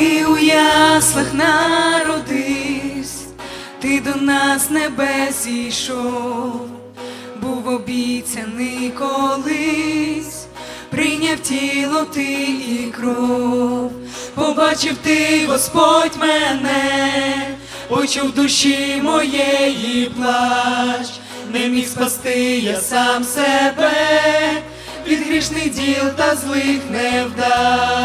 Ти у яслах народився, ти до нас небес зійшов, був обіцяний колись, прийняв тіло ти і кров, побачив ти, Господь мене, почув душі моєї плач, не міг спасти я сам себе, від грішних діл та злих невдач.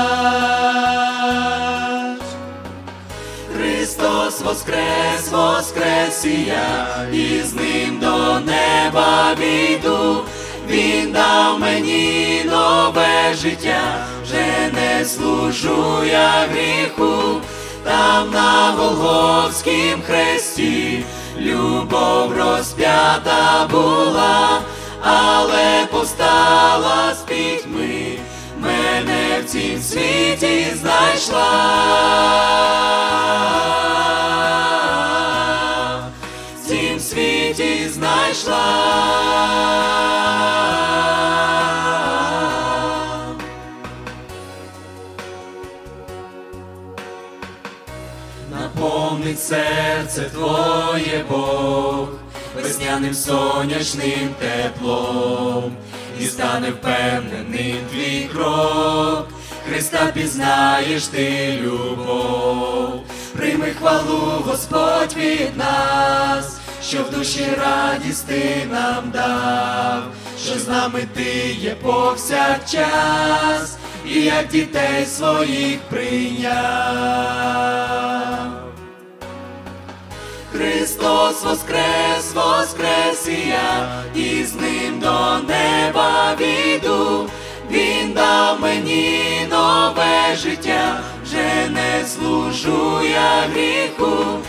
Воскрес, і я, і з ним до неба війду. Він дав мені нове життя, вже не служу я гріху, там на Голгофськім хресті любов розп'ята була, але повстала з пітьми, мене в цім світі знайшла, знайшла. Наповнить серце твоє Бог, весняним сонячним теплом, і стане впевненим твій крок, Христа пізнаєш ти любов, прийми хвалу, Господь від нас, що в душі радість ти нам дав, що з нами ти є повсякчас, і як дітей своїх прийняв. Христос воскрес, воскрес і я, і з ним до неба війду. Він дав мені нове життя, вже не служу я гріху,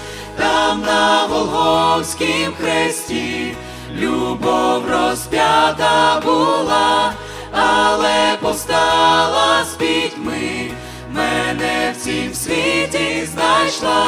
Голгофськім хресті любов розп'ята була, але постала з пітьми, мене в цім світі знайшла.